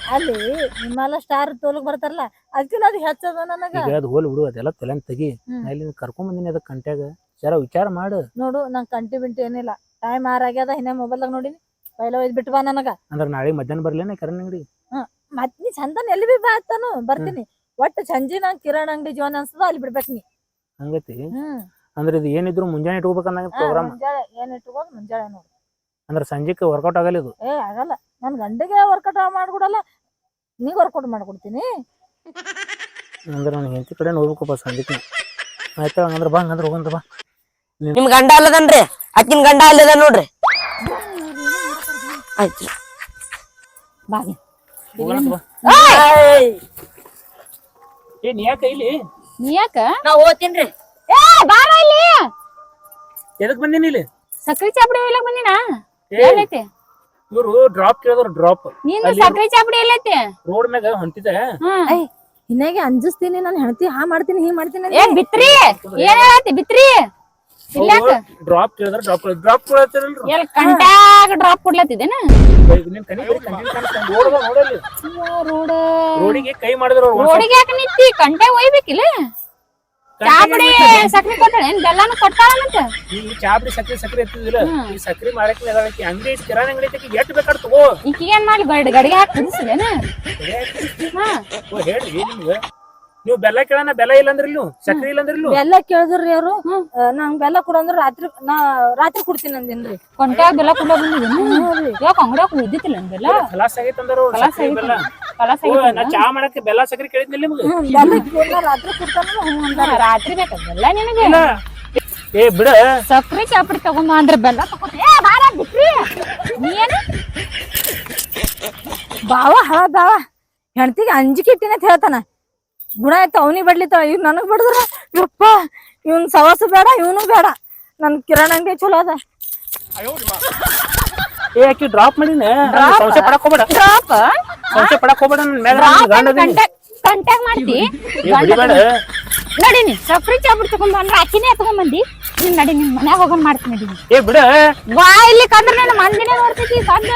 ಅಲ್ಲಿ ಹಿಮಾಲಯ ಸ್ಟಾರ್ ತೋಲಕ್ ಬರ್ತಾರಲ್ಲ ಅದಕ್ಕಿಲ್ಲ ಅದು ಹೆಚ್ಚದ ನನಗ. ಈಗ ಅದು ಹೋಲ್ ಬಿಡು ಅದೆಲ್ಲ ತಲೆನ್ ತೆಗಿ. ಹ್ಮ್. ನಾ ಇಲ್ಲಿ ಕರ್ಕೊಂಡ್ ಬಂದಿನಿ ಅದಕ್ಕೆ ಕಂಟ್ಯಾಗ. ಜರ ವಿಚಾರ ಮಾಡು. ನೋಡು ನಂಗೆ ಕಂಟಿ ಬಿಂಟಿ ಏನಿಲ್ಲ. ಟೈಮ್ ಆರಾಗ್ಯದ ಹಿಂದೆ ಮೊಬೈಲ್ ನೋಡಿನಿ. ಪೈಲ ಒಯ್ದ್ ಬಿಟ್ಟು ಬಾ ನನಗ. ಅಂದ್ರೆ ನಾಳೆ ಮಧ್ಯಾಹ್ನ ಬರ್ಲೇನೆ ಕರಣ್ ಅಂಗಡಿ? ಮತ್ ನೀ ಚಂದನ್ ಎಲ್ಲಿ ಬಿ ಬಾ ಬರ್ತೀನಿ. ಒಟ್ಟು ಸಂಜೆ ನಂಗೆ ಕಿರಣ್ ಅಂಗಡಿ ಜೀವನ ಅನ್ಸದ ಅಲ್ಲಿ ಬಿಡ್ಬೇಕು ನೀ. ಹಂಗತಿ? ಹ್ಮ್. ಅಂದ್ರೆ ಇದು ಏನಿದ್ರು ಮುಂಜಾನೆ ಇಟ್ಕೋಬೇಕಂದಂಗ ಆ, ಪ್ರೋಗ್ರಾಮ್ ಮುಂಜಾನೆ ಏನ್ ಇಟ್ಕೋದ್ ಮುಂಜಾನೆ ನೋಡು. ಅಂದ್ರೆ ಸಂಜೆಗೆ ವರ್ಕೌಟ್ ಆಗಲ್ಲ ಇದು? ಏ ಆಗಲ್ಲ. ನನ್ ಗಂಡಿಗೆ ವರ್ಕೌಟ್ ಮಾಡ್ಬಿಡಲ್ಲ ನೀ ವರ್ಕೌಟ್ ಮಾಡ್ಕೊಡ್ತೀನಿ. ಅಂದ್ರೆ ನನ್ನ ಹೆಂಡತಿ ಕಡೆ ನೋಡ್ಬೇಕಪ್ಪ ಸಂಜೆಗೆ ಆಯ್ತಾ ಹಂಗಂದ್ರೆ ಬಾ ಹಂಗಂದ್ರೆ ಹೋಗಂತ ಬಾ. ನಿಮ್ ಗಂಡ ಅಲ್ಲದನ್ರಿ? ಅಕ್ಕಿನ ಗಂಡ ಅಲ್ಲದ ನೋಡ್ರಿ. ಆಯ್ತು. ಬಾಗಿ ಹೋಗಂತ ಬಾ. ಏ ನೀ ಯಾಕೆ ಇಲ್ಲಿ? ನೀ ಯಾಕ? ನಾ ಓದ್ತೀನ್ರಿ ಏ ಬಾರ ಇಲ್ಲಿ. ಎದಕ್ ಬಂದಿನಿ ಇಲ್ಲಿ? ಸಕ್ರಿ ಚಾಪಡಿ ಇಲ್ಲ ಬಂದಿನ? ಇವ್ರು ಡ್ರಾಪ್ ಕೇಳಿದ್ರು ಡ್ರಾಪ್ ನೀನು ಅಲ್ಲಿ- ಸಕ್ರಿ ಚಾಪಡಿ ಎಲ್ಲೈತಿ? ರೋಡ್ ಮ್ಯಾಗ ಹೊಂಟಿದೆ. ಐ ಹಿನ್ನಾಗೆ ಅಂಜಿಸ್ತೀನಿ ನಾನು ಹೆಣ್ತಿ ಹಾ ಮಾಡ್ತೀನಿ ಹೀ ಮಾಡ್ತೀನಿ ಏ ಬಿತ್ರಿ! ಏನ್ ಹೇಳತ್ತಿ ಬಿತ್ರಿ? ಡ್ರಾಪ್ ಕೇಳಿದ್ರೆ ಡ್ರಾಪ್ ಡ್ರಾಪ್ ಕೊಡತ್ತಿರಲ್ಲ ಎಲ್ ಕಂಟ್ಯಾಗ ಡ್ರಾಪ್ ಕೊಡ್ಲತ್ತಿದೇನ ನಿನ್ ಕನಿ ಬರೀ ಕಂಟಿನ್ಯೂ ಕಾಣಿಸ್ತಾನೆ ರೋಡ್ ನೋಡಲ್ಲಿ ರೋಡ್. ರೋಡಿಗೆ ಕೈ ಮಾಡಿದ್ರು ರೋಡಿಗೆ ಯಾಕೆ ನಿಂತಿ? ಕಂಟೆ ಒಯ್ಬೇಕಿಲ್ಲ? ಚಾಪಡಿ ಸಕ್ರಿ ಕೊಟ್ಟಾಳ ಏನ್ ಬೆಲ್ಲಾನು ಕೊಟ್ಟಾಳಂತ ಈ ಚಾಪಡಿ ಸಕ್ರಿ ಸಕ್ರಿ ಎತ್ತಿದಿಲ್ಲ. ಈ ಸಕ್ರಿ ಮಾರಕ್ಕೆ ಅದಕ್ಕೆ ಅಂಗಡಿ ಕಿರಾಣಿ ಅಂಗಡಿ ಐತಿ ಎಷ್ಟು ಬೇಕಾದ್ ತಗೋ. ಈಕಿಗೆ ಏನ್ ಮಾಡಿ ಗಡ್ ಗಡಿಗೆ ಹಾಕಿ ಕುದಿಸಿದೇನ ಹಾ. ಓ ಹೇಳ್ರಿ ನಿಮ್ಗೆ. ನೀವು ಬೆಲ್ಲ ಕೇಳೋಣ ಬೆಲ್ಲ ಇಲ್ಲ ಅಂದ್ರೆ ಇಲ್ಲೂ? ಸಕ್ರಿ ಇಲ್ಲ ಅಂದ್ರೆ ಇಲ್ಲೂ? ಬೆಲ್ಲ ಕೇಳಿದ್ರಿ ಅವ್ರು. ನಂಗ್ ಬೆಲ್ಲ ಕೊಡಂದ್ರ ರಾತ್ರಿ ನಾ ರಾತ್ರಿ ಕೊಡ್ತೀನಿ ಅಂದಿನ್ರಿ. ಕೊಂಟ್ಯಾಗ ಬೆಲ್ಲ ಕೊಡ ಬಂದಿದ್ದೇನ ಯಾಕ ಅಂಗಡಿಯಾಗ ಇದ್ದಿತ್ತಿಲ್ಲ ಬೆಲ್ಲ? ಕಲಾಸ್ ಆಗೈತೆ ಅಂದ್ರೆ ಆಗೈತೆ. ಕಲಾಸ ನಾ ಚಾ ಮಾಡಕ್ಕೆ ಬೆಲ್ಲ ಕೇಳಿದ್ನಿಲ್ಲ ನಿಮ್ಗೆ? ಕೇಳಿದ್ರ ರಾತ್ರಿ ಕೊಡ್ತಾನ ಹ್ಞೂ ಅಂದಾರ. ರಾತ್ರಿ ನಿನಗೆ? ಇಲ್ಲ. ಏ ಬಿಡ. ಸಕ್ರಿ ಚಾಪಡಿ ತಗೊಂಬ ಅಂದ್ರೆ ಬೆಲ್ಲ ತಗೋತ. ಏ ಬಾರ ಬಿಟ್ರಿ. ನೀನು? ಬಾವ ಹಳ ಬಾವ. ಹೆಣ್ತಿಗೆ ಅಂಜಿಕೆ ಇಟ್ಟಿನಂತ ಹೇಳ್ತಾನ. ಗುಣ ಆಯ್ತು ಅವನಿಗೆ ಬಡ್ಲಿತಾವ ಇವ್ ನನಗ್ ಬಡದ್ರ? ಯಪ್ಪ ಇವ್ನ್ ಸವಾಸ ಬೇಡ ಇವನು ಬೇಡ. ನನ್ ಕಿರಾಣ ಅಂಗಡಿ ಚಲೋ ಅದ. ಏ ಆಕಿ ಡ್ರಾಪ್ ಮಾಡಿನ ಸಂಶಯ ಪಡಕ್ ಹೋಗ್ಬೇಡ. ಡ್ರಾಪ್ ಸಂಶಯ ಪಡಕ್ ಹೋಗ್ಬೇಡ ನನ್ ಮೇಲೆ ಗಂಡ ಅದೀನಿ. ಕಂಟ್ಯಾಗ್ ಮಾಡ್ತಿ? ಏ ಬಿಡಿಬೇಡ ನಡಿ ನೀ ಸಕ್ರಿ ಚಾಪಡಿ ತಗೊಂಡ್ ಬಂದ್ರ ಅಕ್ಕಿನೇ ತಗೊಂಬಂದಿ? ನೀನ್ ನಡಿ ನಿನ್ ಮನ್ಯಾಗ ಹೋಗೋಣ ಮಾಡ್ತೀನಿ ನಡಿ. ಏ ಬಿಡ. ಬಾ ಇಲ್ಲಿ ಕಂದ್ರೆ ನನ್ನ ಮಂದಿನೇ ನೋಡ್ತೈತಿ ಕಂದ